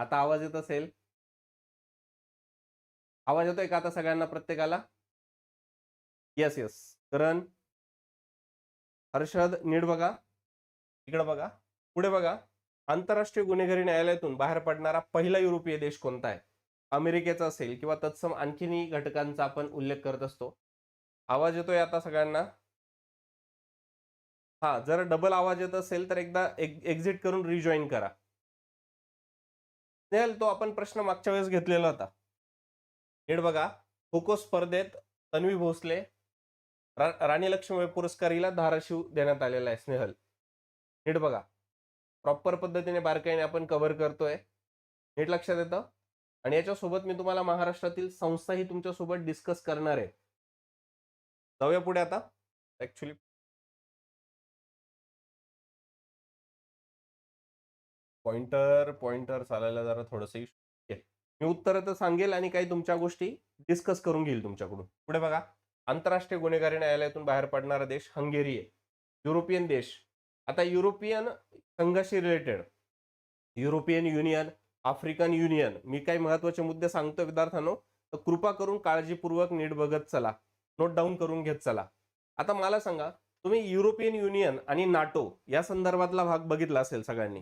आता आवाज येत असेल. आवाज येतोय का आता सगळ्यांना प्रत्येकाला? येस येस करण हर्षद नीड बघा. इकडे बघा. पुढे बघा. आंतरराष्ट्रीय गुन्हेगारी न्यायालयातून बाहेर पडणारा पहिला युरोपीय देश कोणता आहे? अमेरिकेचा असेल किंवा तत्सम आणखीनही घटकांचा आपण उल्लेख करत असतो. आवाज येतोय आता सगळ्यांना? हा जर डबल आवाज येत असेल तर एकदा एक्झिट करून रिजॉईन करा. तो आपण प्रश्न मागच्या वेळेस घेतलेला होता. नीट बघा. खो स्पर्धेत तन्वी भोसले रा- राणी लक्ष्मीबाई पुरस्कार हिला धाराशिव देण्यात आलेला आहे स्नेहल. नीट बघा. प्रॉपर पद्धतीने बारकाईने आपण कव्हर करतोय. नीट लक्षात येतं? आणि याच्यासोबत मी तुम्हाला महाराष्ट्रातील संस्थाही तुमच्यासोबत डिस्कस करणार आहे. जाऊया पुढे आता. ऍक्च्युली पॉइंटर पॉइंटर चालायला जरा थोडस मी उत्तर तर सांगेल आणि काही तुमच्या गोष्टी डिस्कस करून घेईल तुमच्याकडून. पुढे बघा. आंतरराष्ट्रीय गुन्हेगारी न्यायालयातून बाहेर पडणारा देश हंगेरी आहे. युरोपियन देश. आता युरोपियन संघाशी related European union African union. मी काही महत्त्वाचे मुद्दे सांगतो विद्यार्थ्यांनो. तर कृपा करून काळजीपूर्वक नीट बघत चला. नोट डाऊन करून घेत चला. आता मला सांगा तुम्ही युरोपियन युनियन आणि नाटो या संदर्भातला भाग बघितला असेल सगळ्यांनी?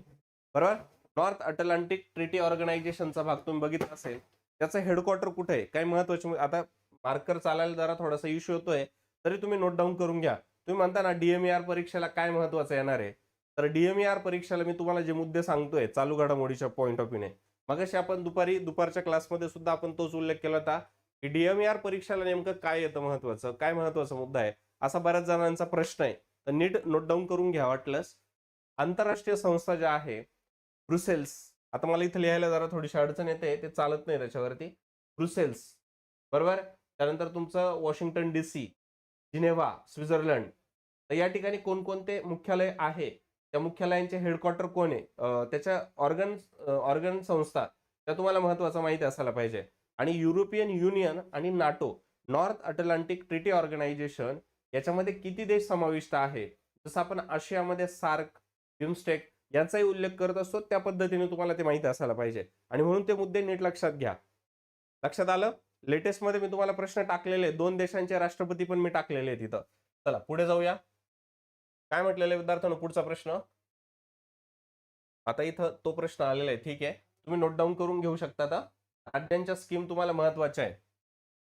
बरोबर? नॉर्थ अटलांटिक ट्रिटी ऑर्गनायझेशनचा भाग तुम्ही बघितला असेल त्याचं हेडक्वार्टर कुठे आहे? काही महत्त्वाचे आता मार्कर चालायला जरा थोडासा इश्यू होतोय तरी तुम्ही नोट डाऊन करून घ्या. तुम्ही म्हणता ना डीएमईआर परीक्षेला काय महत्वाचं येणार आहे? तर डीएमईआर परीक्षेला मी तुम्हाला जे मुद्दे सांगतोय चालू घडामोडीच्या पॉईंट ऑफ व्ह्यूने मगाशी आपण दुपारी दुपारच्या क्लासमध्ये सुद्धा आपण तोच उल्लेख केला होता की डीएमईआर परीक्षेला नेमकं काय येतं महत्वाचं काय महत्त्वाचा मुद्दा आहे? असा बऱ्याच जणांचा प्रश्न आहे. तर नीट नोट डाऊन करून घ्या वाटलंच आंतरराष्ट्रीय संस्था ज्या आहे ब्रुसेल्स. आता मला इथं लिहायला जरा थोडीशी अडचण येते ते चालत नाही त्याच्यावरती. ब्रुसेल्स. बरोबर? त्यानंतर तुमचं Washington D C Geneva Switzerland. तर या ठिकाणी कोणकोणते मुख्यालय आहे? त्या मुख्यालयांचे हेडक्वार्टर कोण आहे? त्याच्या ऑर्गन ऑर्गन संस्था त्या तुम्हाला महत्वाचं माहिती असायला पाहिजे. आणि युरोपियन युनियन आणि NATO North Atlantic treaty organisation याच्यामध्ये किती देश समाविष्ट आहे जसं आपण आशियामध्ये सार्क बिमस्टेक यांचाही उल्लेख करत असतो. त्या पद्धतीने तुम्हाला ते माहिती असायला पाहिजे. आणि म्हणून ते मुद्दे नीट लक्षात घ्या. लक्षात आलं? लेटेस्टमध्ये मी तुम्हाला प्रश्न टाकलेले दोन देशांचे राष्ट्रपती पण मी टाकलेले आहेत तिथं चला पुढे जाऊया. काय म्हटलेलं विद्यार्थ्यांनो? पुढचा प्रश्न. आता इथं तो प्रश्न आलेला आहे. ठीक आहे. तुम्ही नोट डाऊन करून घेऊ शकता आता. राज्यांच्या स्कीम तुम्हाला महत्त्वाच्या आहे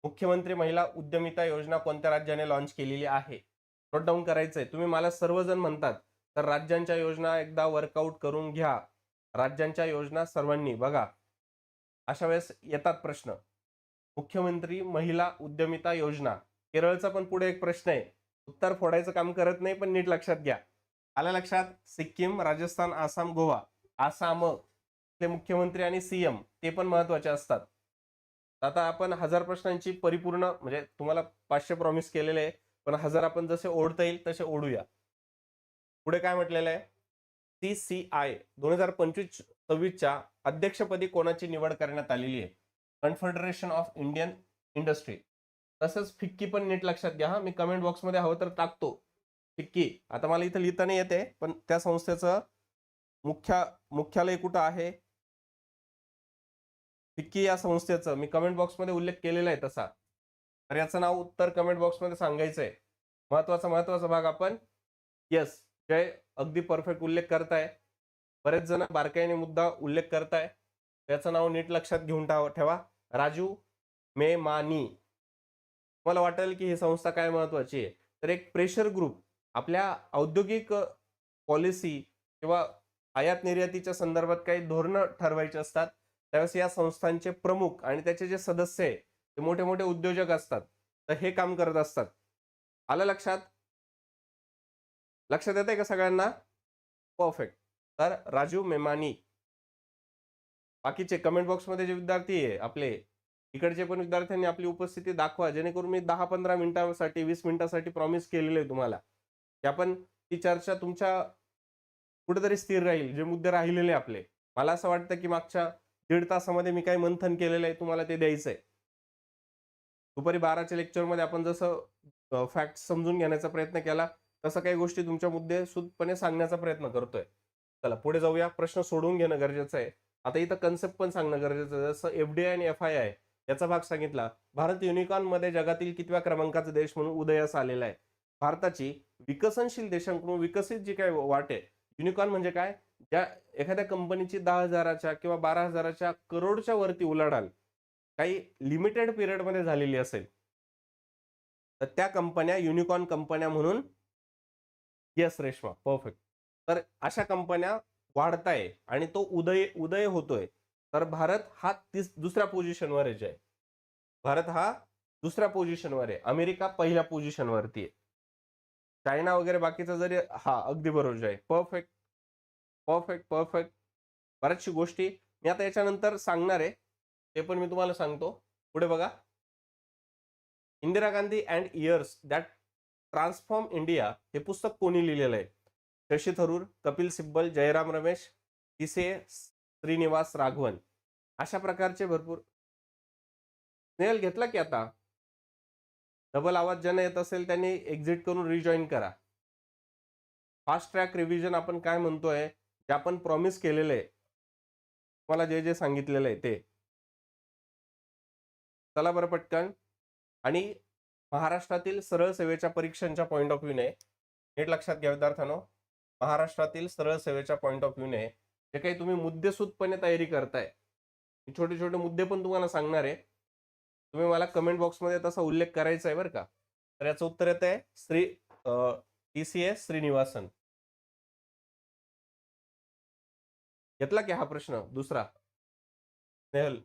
मुख्यमंत्री महिला उद्यमिता योजना कोणत्या राज्याने लॉन्च केलेली आहे? नोट डाऊन करायचंय. तुम्ही मला सर्वजण म्हणतात. तर राज्यांच्या योजना एकदा वर्कआउट करून घ्या. राज्यांच्या योजना सर्वांनी बघा. अशा वेळेस येतात प्रश्न. मुख्यमंत्री महिला उद्यमिता योजना. केरळचा पण पुढे एक प्रश्न आहे. उत्तर फोडायचं काम करत नाही पण नीट लक्षात घ्या. आल्या लक्षात सिक्कीम राजस्थान आसाम गोवा. आसाम ते मुख्यमंत्री आणि सीएम ते पण महत्त्वाचे असतात. आता आपण हजार प्रश्नांची परिपूर्ण म्हणजे तुम्हाला पाचशे प्रॉमिस केलेले आहे. पण हजार आपण जसे ओढता येईल तसे ओढूया. पुढे काय म्हटलेलं आहे? सी सी आय दोन हजार पंचवीस सव्वीसच्या अध्यक्षपदी कोणाची निवड करण्यात आलेली आहे? Confederation of Indian industry. तसंच फिक्की पण नीट लक्षात घ्या हा. मी कमेंट बॉक्समध्ये हवं तर टाकतो. फिक्की आता मला इथं लिहिता नाही येते पण त्या संस्थेचं मुख्या मुख्यालय कुठं आहे? फिक्की या संस्थेचं. मी कमेंट बॉक्समध्ये उल्लेख केलेला आहे तसा. तर याचं नाव उत्तर कमेंट बॉक्समध्ये सांगायचं आहे महत्त्वाचा महत्त्वाचा भाग आपण. येस जय अगदी परफेक्ट उल्लेख करताय. बरेच जण बारकाईने मुद्दा उल्लेख करताय. त्याचं नाव नीट लक्षात घेऊन ठेवा राजू मे मानी. मला वाटेल की ही संस्था काय महत्वाची आहे? तर एक प्रेशर ग्रुप आपल्या औद्योगिक पॉलिसी किंवा आयात निर्यातीच्या संदर्भात काही धोरणं ठरवायची असतात. त्यावेळेस या संस्थांचे प्रमुख आणि त्याचे जे सदस्य आहे ते मोठे मोठे उद्योजक असतात. तर हे काम करत असतात. आलं लक्षात? लक्षात येत आहे का सगळ्यांना? परफेक्ट तर राजू मेमानी. बाकीचे कमेंट बॉक्समध्ये जे विद्यार्थी आहे आपले इकडचे पण विद्यार्थ्यांनी आपली उपस्थिती दाखवा. जेणेकरून मी दहा पंधरा मिनिटांसाठी वीस मिनिटांसाठी प्रॉमिस केलेलं आहे तुम्हाला. की आपण ती चर्चा तुमच्या कुठेतरी स्थिर राहील जे मुद्दे राहिलेले आपले. मला असं वाटतं की मागच्या दीड तासामध्ये मी काही मंथन केलेलं आहे तुम्हाला ते द्यायचंय. दुपारी बाराच्या लेक्चरमध्ये आपण जसं फॅक्ट समजून घेण्याचा प्रयत्न केला तसं काही गोष्टी तुमच्या मुद्दे सुदपणे सांगण्याचा प्रयत्न करतोय. चला पुढे जाऊया. प्रश्न सोडवून घेणं गरजेचं आहे. आता इथं कन्सेप्ट पण सांगणं गरजेचं आहे. जसं एफडीआय आणि एफ आय आय याचा भाग सांगितला. भारत युनिकॉर्नमध्ये जगातील कितव्या क्रमांकाचा देश म्हणून उदयास आलेला आहे? भारताची विकसनशील देशांकडून विकसित जी काय वाट आहे युनिकॉर्न म्हणजे काय? ज्या एखाद्या कंपनीची दहा हजाराच्या किंवा बारा हजाराच्या करोडच्या वरती उलाढाल काही लिमिटेड पिरियडमध्ये झालेली असेल तर त्या कंपन्या युनिकॉर्न कंपन्या म्हणून येस रेश्मा परफेक्ट. तर अशा कंपन्या वाढताय आणि तो उदय उदय होतोय. तर भारत हा तीस दुसऱ्या पोझिशनवर आहे जय. भारत हा दुसऱ्या पोझिशनवर आहे. अमेरिका पहिल्या पोझिशनवरती आहे. चायना वगैरे बाकीचा जरी हा अगदी बरोबर आहे परफेक्ट. Perfect perfect. बऱ्याचशा गोष्टी मी आता याच्यानंतर सांगणार आहे. ते पण मी तुम्हाला सांगतो. पुढे बघा. Indira Gandhi and years that transform India हे पुस्तक कोणी लिहिलेलं आहे? शशी थरूर कपिल सिब्बल जयराम रमेश इसे श्रीनिवास राघवन. अशा प्रकारचे भरपूर. स्नेहल घेतला की आता? डबल आवाज ज्यांना येत असेल त्यांनी एक्झिट करून रिजॉईन करा. फास्ट ट्रॅक रिव्हिजन आपण काय म्हणतोय? जे आपण प्रॉमिस केलेलं आहे. मला जे जे सांगितलेलं आहे ते. चला बरं पटकन. आणि महाराष्ट्रातील सरळ सेवेच्या परीक्षांच्या पॉईंट ऑफ व्ह्यूने नीट लक्षात घ्या विद्यार्थ्यांनो. महाराष्ट्रातील सरळ सेवेच्या पॉईंट ऑफ व्ह्यूने जे काही तुम्ही मुद्देसूदपणे तयारी करताय मी छोटे छोटे मुद्दे पण तुम्हाला सांगणार आहे. तुम्ही मला कमेंट बॉक्समध्ये तसा उल्लेख करायचा आहे बरं का? तर याचं उत्तर येत आहे Shri T C S Srinivasan. घेतला की हा प्रश्न? दुसरा. नेहल.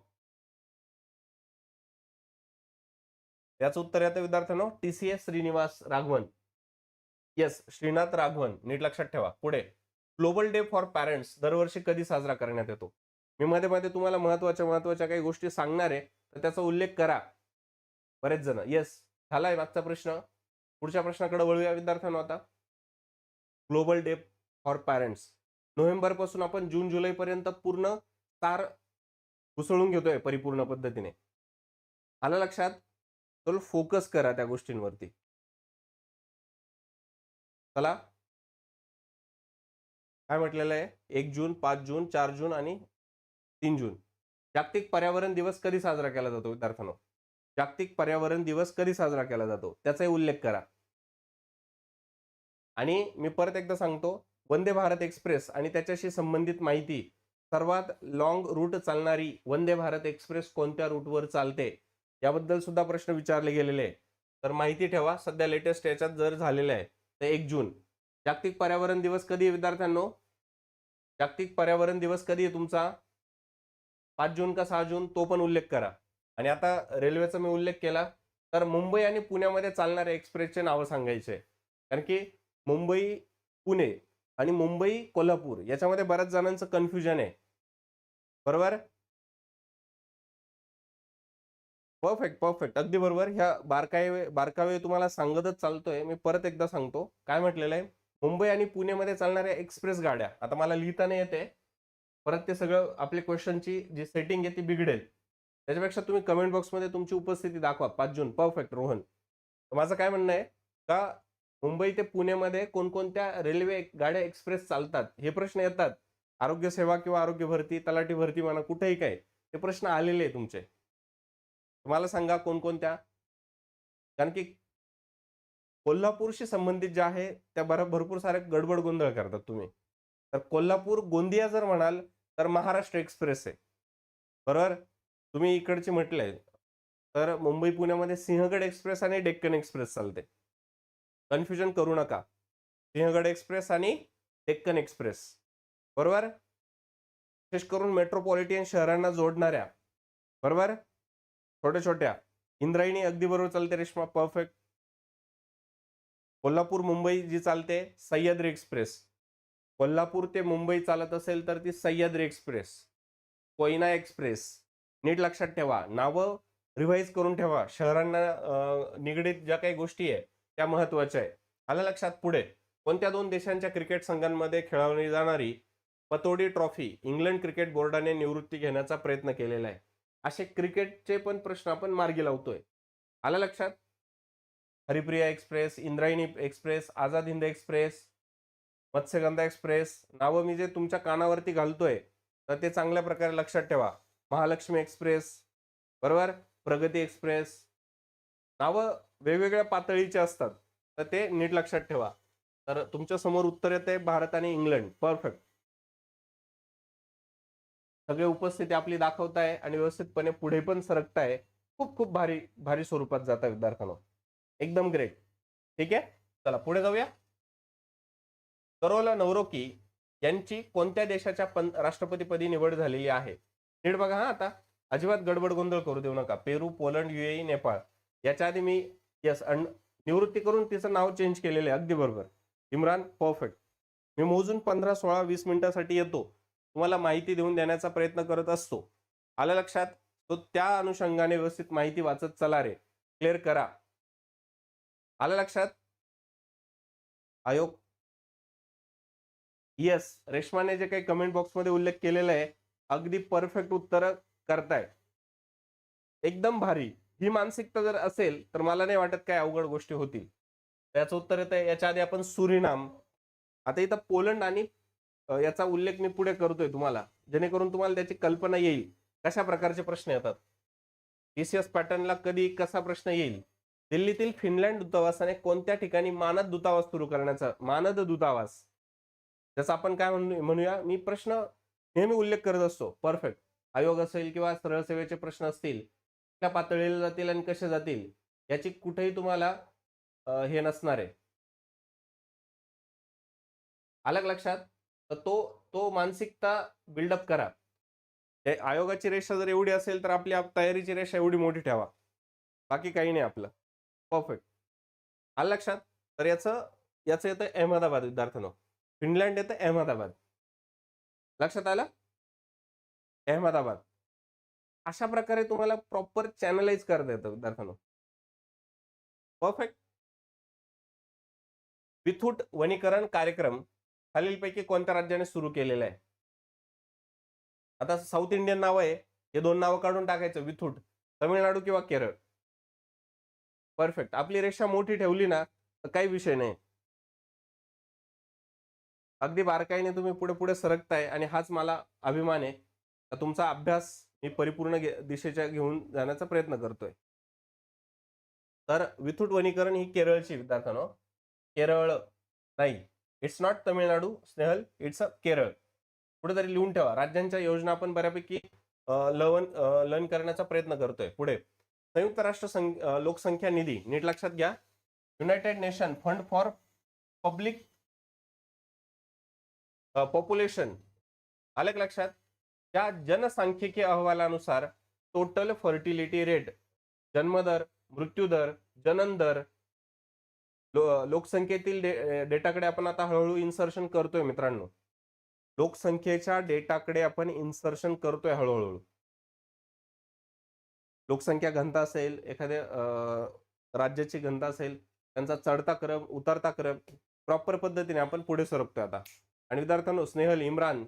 याचं उत्तर येतं विद्यार्थ्यांनो T C S Srinivas Raghavan. Yes Shrinath Raghavan नीट लक्षात ठेवा. पुढे. ग्लोबल डे फॉर पॅरेंट्स दरवर्षी कधी साजरा करण्यात येतो? मी मध्ये मध्ये तुम्हाला महत्त्वाच्या महत्त्वाच्या काही गोष्टी सांगणार आहे तर त्याचा उल्लेख करा. बरेच जण. येस झालाय मागचा प्रश्न. पुढच्या प्रश्नाकडे वळूया विद्यार्थ्यांनो आता. ग्लोबल डे फॉर पॅरेंट्स नोव्हेंबरपासून आपण जून जुलैपर्यंत पूर्ण तार घुसळून घेतोय परिपूर्ण पद्धतीने. आलं लक्षात? तर फोकस करा त्या गोष्टींवरती. चला. काय म्हटलेलं आहे? एक जून पाच जून चार जून आणि तीन जून. जागतिक पर्यावरण दिवस कधी साजरा केला जातो विद्यार्थ्यांनो? जागतिक पर्यावरण दिवस कधी साजरा केला जातो? त्याचाही उल्लेख करा. आणि मी परत एकदा सांगतो वंदे भारत एक्सप्रेस आणि त्याच्याशी संबंधित माहिती. सर्वात लॉंग रूट चालणारी वंदे भारत एक्सप्रेस कोणत्या रूटवर चालते? याबद्दल सुद्धा प्रश्न विचारले गेलेले आहे तर माहिती ठेवा सध्या लेटेस्ट याच्यात जर झालेलं आहे तर एक जून. जागतिक पर्यावरण दिवस कधी आहे विद्यार्थ्यांनो? जागतिक पर्यावरण दिवस कधी आहे तुमचा? पाच जून का सहा जून? तो पण उल्लेख करा. आणि आता रेल्वेचा मी उल्लेख केला तर मुंबई आणि पुण्यामध्ये चालणाऱ्या एक्सप्रेसचे नावं सांगायचे कारण की मुंबई पुणे आणि मुंबई कोल्हापूर याच्यामध्ये बऱ्याच जणांचं कन्फ्युजन आहे. बरोबर? परफेक्ट परफेक्ट अगदी बरोबर. ह्या बारकावे बारकावे तुम्हाला सांगतच चालतोय. मी परत एकदा सांगतो. काय म्हटलेलं आहे? मुंबई आणि पुणेमध्ये चालणाऱ्या एक्सप्रेस गाड्या. आता मला लिहिता नाही येते परत ते सगळं आपल्या क्वेश्चनची जी सेटिंग आहे ती बिघडेल. त्याच्यापेक्षा तुम्ही कमेंट बॉक्समध्ये तुमची उपस्थिती दाखवा. पाच जून. परफेक्ट रोहन. माझं काय म्हणणं आहे? का मुंबई ते पुण्यामध्ये कोणकोणत्या रेल्वे गाड्या एक्सप्रेस चालतात? हे प्रश्न येतात. आरोग्य सेवा किंवा आरोग्य भरती तलाठी भरती म्हणा कुठेही काय. ते प्रश्न आलेले आहे तुमचे. तुम्हाला सांगा कोणकोणत्या? कारण की कोल्हापूरशी संबंधित ज्या आहे त्या बऱ्या भरपूर सारे गडबड गोंधळ करतात तुम्ही. तर कोल्हापूर गोंदिया जर म्हणाल तर महाराष्ट्र एक्सप्रेस आहे. बरोबर? तुम्ही इकडचे म्हटलंय तर मुंबई पुण्यामध्ये सिंहगड एक्सप्रेस आणि डेक्कन एक्सप्रेस चालते. कन्फ्युजन करू नका. सिंहगड एक्सप्रेस आणि डेक्कन एक्सप्रेस. बरोबर? विशेष करून मेट्रोपॉलिटन शहरांना जोडणाऱ्या. बरोबर? छोट्या छोट्या इंद्रायणी अगदी बरोबर चालते रेश्मा परफेक्ट कोल्हापूर मुंबई जी चालते सह्याद्री एक्सप्रेस. कोल्हापूर ते मुंबई चालत असेल तर ती सह्याद्री एक्सप्रेस. कोयना एक्सप्रेस. नीट लक्षात ठेवा. नावं रिव्हाइज करून ठेवा. शहरांना निगडीत ज्या काही गोष्टी आहे त्या महत्त्वाच्या आहे. आलं लक्षात पुढे. कोणत्या दोन देशांच्या क्रिकेट संघांमध्ये खेळवली जाणारी पतोडी ट्रॉफी इंग्लंड क्रिकेट बोर्डाने निवृत्ती घेण्याचा प्रयत्न केलेला आहे. असे क्रिकेटचे पण प्रश्न आपण मार्गी लावतोय. आलं लक्षात? Haripriya express Indrayani express Azad Hind express Matsyagandha express नावं मी जे तुमच्या कानावरती घालतोय तर ते चांगल्या प्रकारे लक्षात ठेवा. महालक्ष्मी एक्सप्रेस बरोबर? प्रगती एक्सप्रेस. नावं वेगवेगळ्या पातळीचे असतात तर ते नीट लक्षात ठेवा. तर तुमच्यासमोर उत्तर येते भारत आणि इंग्लंड. परफेक्ट. सगळे उपस्थिती आपली दाखवताय आणि व्यवस्थितपणे पुढे पण सरकताय खूप खूप भारी भारी स्वरूपात जाता विद्यार्थ्यांना. एकदम ग्रेट ठीक आहे? चला पुढे जाऊया. करोला नवरोकी यांची कोणत्या देशाच्या पं राष्ट्रपतीपदी निवड झालेली आहे? नीट बघा हा आता. अजिबात गडबड गोंधळ करू देऊ नका. Peru Poland UAE Nepal. याच्या आधी मी यस निवृत्ती करून तिचं नाव चेंज केलेलं आहे. अगदी बरोबर. इम्रान परफेक्ट मी मोजून पंधरा सोळा वीस मिनिटासाठी येतो. तुम्हाला माहिती देऊन देण्याचा प्रयत्न करत असतो. आलं लक्षात? तो त्या अनुषंगाने व्यवस्थित माहिती वाचत चला रे. क्लिअर करा. आलं लक्षात? आयोग. येस रेश्माने जे काही कमेंट बॉक्समध्ये उल्लेख केलेला आहे अगदी परफेक्ट उत्तर करताय एकदम भारी. ही मानसिकता जर असेल तर मला नाही वाटत काय अवघड गोष्टी होतील. त्याचं उत्तर येत आहे याच्या आधी आपण सुरिनाम. आता इथं पोलंड आणि याचा उल्लेख मी पुढे करतोय तुम्हाला. जेणेकरून तुम्हाला त्याची कल्पना येईल. कशा प्रकारचे प्रश्न येतात? टीसीएस पॅटर्नला कधी कसा प्रश्न येईल? दिल्लीतील फिनलँड दूतावासाने कोणत्या ठिकाणी मानद दूतावास सुरू करण्याचा मानद दूतावास? जसं आपण काय म्हणू म्हणूया मी प्रश्न नेहमी उल्लेख करत असतो. परफेक्ट आयोग असेल किंवा सरळ सेवेचे प्रश्न असतील त्या पातळीला जातील आणि कसे जातील याची कुठेही तुम्हाला हे नसणार आहे. अलग लक्षात? तर तो तो मानसिकता बिल्डअप करा. आयोगाची रेषा जर एवढी असेल तर आपली आप- तयारीची रेषा एवढी मोठी ठेवा. बाकी काही नाही आपलं. परफेक्ट आलं लक्षात? तर याचं याचं येतं अहमदाबाद विद्यार्थ्यांनो. फिनलँड येतं अहमदाबाद. लक्षात आलं? अहमदाबाद. अशा प्रकारे तुम्हाला प्रॉपर चॅनलाइज करता येतं विद्यार्थ्यांनो. परफेक्ट विथूट वनीकरण कार्यक्रम खालीलपैकी कोणत्या राज्याने सुरू केलेलं आहे? आता साऊथ इंडियन नाव आहे. हे दोन नावं काढून टाकायचं. विथूट तमिळनाडू किंवा केरळ. परफेक्ट आपली रेषा मोठी ठेवली ना तर काही विषय नाही. अगदी बारकाईने तुम्ही पुढे पुढे सरकताय आणि हाच मला अभिमान आहे. का तुमचा अभ्यास मी परिपूर्ण गे- दिशेच्या घेऊन जाण्याचा प्रयत्न करतोय. तर विथूट वनीकरण ही केरळची विद्यार्थ्यानो. केरळ नाही. It's not Tamil Nadu Snehal it's a Kerala कुठेतरी लिहून ठेवा. राज्यांच्या योजना आपण बऱ्यापैकी लवन लन करण्याचा प्रयत्न करतोय. पुढे. संयुक्त राष्ट्र संघ- लोकसंख्या निधी. नीट लक्षात घ्या. United nation fund for public population आलं लक्षात? त्या जनसांख्यिकी अहवालानुसार टोटल फर्टिलिटी रेट जन्मदर मृत्यूदर जनन दर लो- लोकसंख्येतील डे- डेटाकडे आपण आता हळूहळू इन्सर्शन करतोय मित्रांनो. लोकसंख्येच्या डेटाकडे आपण इन्सर्शन करतोय हळूहळू. लोकसंख्या घनता असेल एखाद्या राज्याची घनता असेल त्यांचा चढता क्रम उतरता क्रम प्रॉपर पद्धतीने आपण पुढे सरकतोय आता. आणि विद्यार्थ्यांनो स्नेहल इम्रान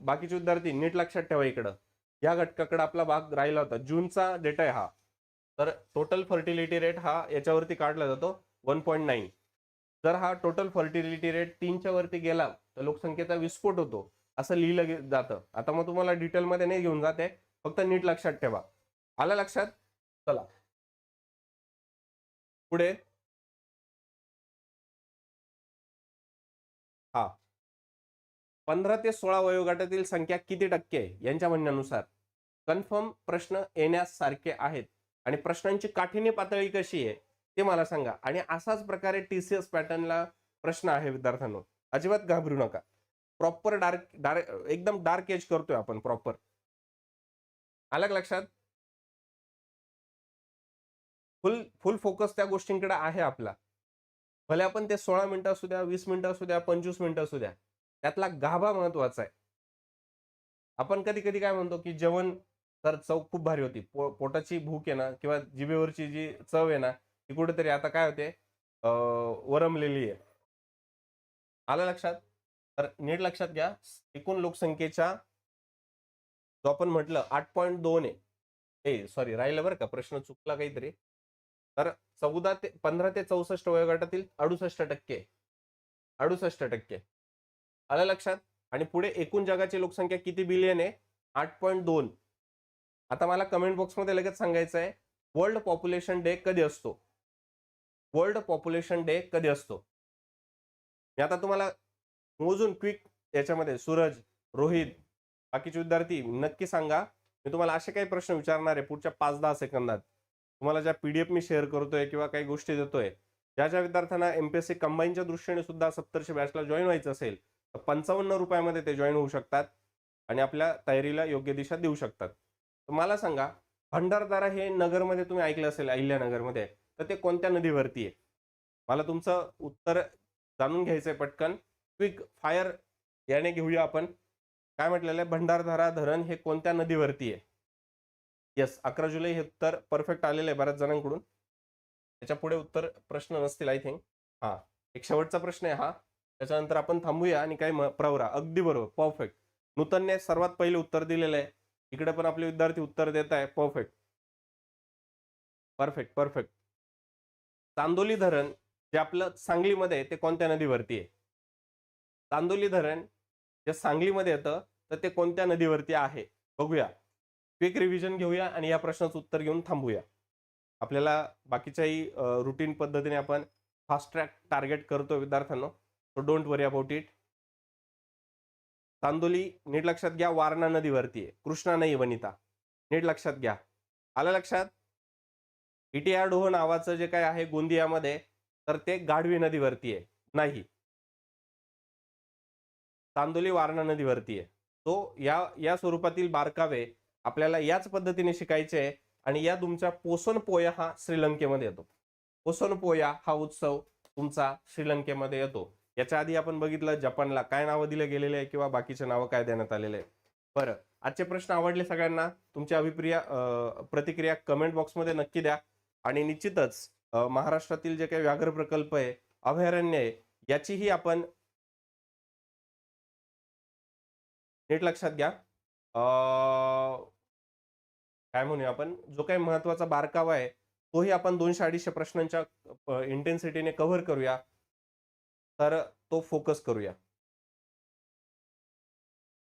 बाकीचे विद्यार्थी नीट लक्षात ठेवा इकडं. या घटकाकडे आपला भाग राहिला होता. जूनचा डेटा आहे हा. तर टोटल फर्टिलिटी रेट हा याच्यावरती काढला जातो. One point nine. जर हा टोटल फर्टिलिटी रेट तीनच्या वरती गेला तर लोकसंख्येचा विस्फोट होतो असं लिहिलं जातं. आता मग तुम्हाला डिटेलमध्ये नाही घेऊन जाते फक्त नीट लक्षात ठेवा. आलं लक्षात? चला. पुढे. हा. पंधरा ते सोळा वयोगटातील संख्या किती टक्के यांच्या म्हणण्यानुसार. कन्फर्म प्रश्न येण्यासारखे आहेत. आणि प्रश्नांची काठिण्य पातळी कशी आहे? ते मला सांगा. आणि असाच प्रकारे टीसीएस पॅटर्नला प्रश्न आहे विद्यार्थ्यांनो. अजिबात घाबरू नका. प्रॉपर डार्क डार्क एकदम डार्क एज करतोय आपण प्रॉपर आलं लक्षात? फुल फुल फोकस त्या गोष्टींकडे आहे आपला. भले आपण ते सोळा मिनिटं असू द्या वीस मिनिटं असू द्या पंचवीस मिनिटं असू द्या त्यातला गाभा महत्त्वाचा आहे. आपण कधी कधी काय म्हणतो की जेवण तर चव खूप भारी होती. पो- पोटाची भूक आहे ना किंवा जिभेवरची जी चव आहे ना ती कुठेतरी आता काय होते वरमलेली आहे. आलं लक्षात? तर नीट लक्षात घ्या एकूण लोकसंख्येच्या जो आपण म्हटलं आठ पॉईंट दोन आहे. ए सॉरी राहिलं बरं का प्रश्न चुकला काहीतरी. तर चौदा ते पंधरा ते चौसष्ट वयोगटातील अडुसष्ट टक्के. अडुसष्ट टक्के. आलं लक्षात? आणि पुढे एकूण जगाची लोकसंख्या किती बिलियन आहे? आठ पॉईंट दोन. आता मला कमेंट बॉक्समध्ये लगेच सांगायचं आहे वर्ल्ड पॉप्युलेशन डे कधी असतो? वर्ल्ड पॉप्युलेशन डे कधी असतो? मी आता तुम्हाला मोजून क्विक याच्यामध्ये सूरज रोहित बाकीचे विद्यार्थी नक्की सांगा. मी तुम्हाला असे काही प्रश्न विचारणार आहे पुढच्या पाच दहा सेकंदात. तुम्हाला ज्या पीडीएफ मी शेअर करतोय किंवा काही गोष्टी देतोय ज्या ज्या विद्यार्थ्यांना एमपीएससी कंबाईनच्या दृष्टीने सुद्धा सत्तरशे बॅचला जॉईन व्हायचं असेल तर पंचावन्न रुपयामध्ये ते जॉईन होऊ शकतात आणि आपल्या तयारीला योग्य दिशा देऊ शकतात. तर मला सांगा भंडारदारा हे नगरमध्ये तुम्ही ऐकलं असेल अहिल्यानगरमध्ये. तर ते कोणत्या नदीवरती आहे? मला तुमचं उत्तर जाणून घ्यायचंय पटकन. क्विक फायर याने घेऊया आपण. काय म्हटलेलं आहे? भंडारधारा धरण हे कोणत्या नदीवरती आहे? येस अकरा जुलै हे उत्तर परफेक्ट आलेलं आहे बऱ्याच जणांकडून. त्याच्या पुढे उत्तर प्रश्न नसतील आय थिंक हा एक शेवटचा प्रश्न आहे हा. त्याच्यानंतर आपण थांबूया आणि काही प्रवरा. अगदी बरोबर परफेक्ट नूतनने सर्वात पहिले उत्तर दिलेलं आहे. इकडे पण आपले विद्यार्थी उत्तर देत आहे. परफेक्ट परफेक्ट परफेक्ट चांदोली धरण जे आपलं सांगलीमध्ये आहे ते कोणत्या नदीवरती आहे? चांदोली धरण जे सांगलीमध्ये येतं तर ते कोणत्या नदीवरती आहे? बघूया. क्विक रिव्हिजन घेऊया आणि या प्रश्नाचं उत्तर घेऊन थांबूया. आपल्याला बाकीच्याही रुटीन पद्धतीने आपण फास्ट ट्रॅक टार्गेट करतो विद्यार्थ्यांना. So don't worry about it Chandoli नीट लक्षात घ्या वारणा नदीवरती आहे. कृष्णा नाही वनिता. नीट लक्षात घ्या. आलं लक्षात? इटियाडोह हो नावाचं जे काय आहे गोंदियामध्ये तर ते गाढवी नदीवरती आहे. नाही. चांदोली वारणा नदीवरती आहे. तो या या स्वरूपातील बारकावे आपल्याला याच पद्धतीने शिकायचे आहे आणि या तुमच्या पोसन पोया हा श्रीलंकेमध्ये येतो. पोसन पोया हा उत्सव तुमचा श्रीलंकेमध्ये येतो. याच्या आधी आपण बघितलं जपानला काय नावं दिले गेलेले आहे किंवा बाकीचे नावं काय देण्यात आलेले आहे बरं आजचे प्रश्न आवडले सगळ्यांना? तुमच्या अभिप्रिया प्रतिक्रिया कमेंट बॉक्समध्ये नक्की द्या. आणि निश्चितच महाराष्ट्रातील जे काही व्याघ्र प्रकल्प आहे अभयारण्य आहे याचीही आपण नीट लक्षात घ्या. काय म्हणूया आपण? जो काही महत्त्वाचा बारकावा आहे तोही आपण दोनशे अडीचशे प्रश्नांच्या इंटेन्सिटीने कव्हर करूया. तर तो फोकस करूया.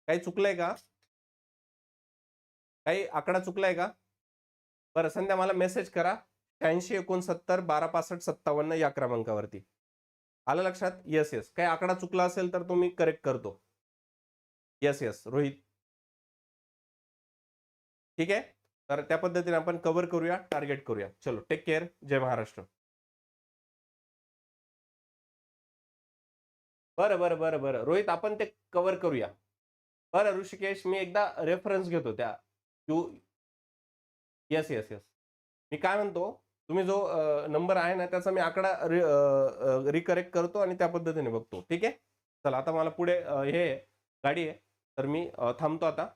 काही चुकलंय का? काही आकडा चुकलाय का? बरं संध्या मला मेसेज करा. ऐंशी एकोणसत्तर बारा पासष्ट सत्तावन्न या क्रमांकावरती. आलं लक्षात? येस येस काही आकडा चुकला असेल तर तो मी करेक्ट करतो. Yes yes Rohit. ठीक आहे? तर त्या पद्धतीने आपण कव्हर करूया टार्गेट करूया. चलो टेक केअर जय महाराष्ट्र. बरं बरं बरं बरं. रोहित आपण ते कव्हर करूया. बरं ऋषिकेश मी एकदा रेफरन्स घेतो त्या. यू येस येस येस मी काय म्हणतो? तुम्ही जो नंबर आहे ना त्याचा मी आकडा रिकरेक्ट करतो आणि त्या पद्धतीने बघतो. ठीक आहे? चला आता मला पुढे हे गाडी आहे. तर मी थांबतो आता.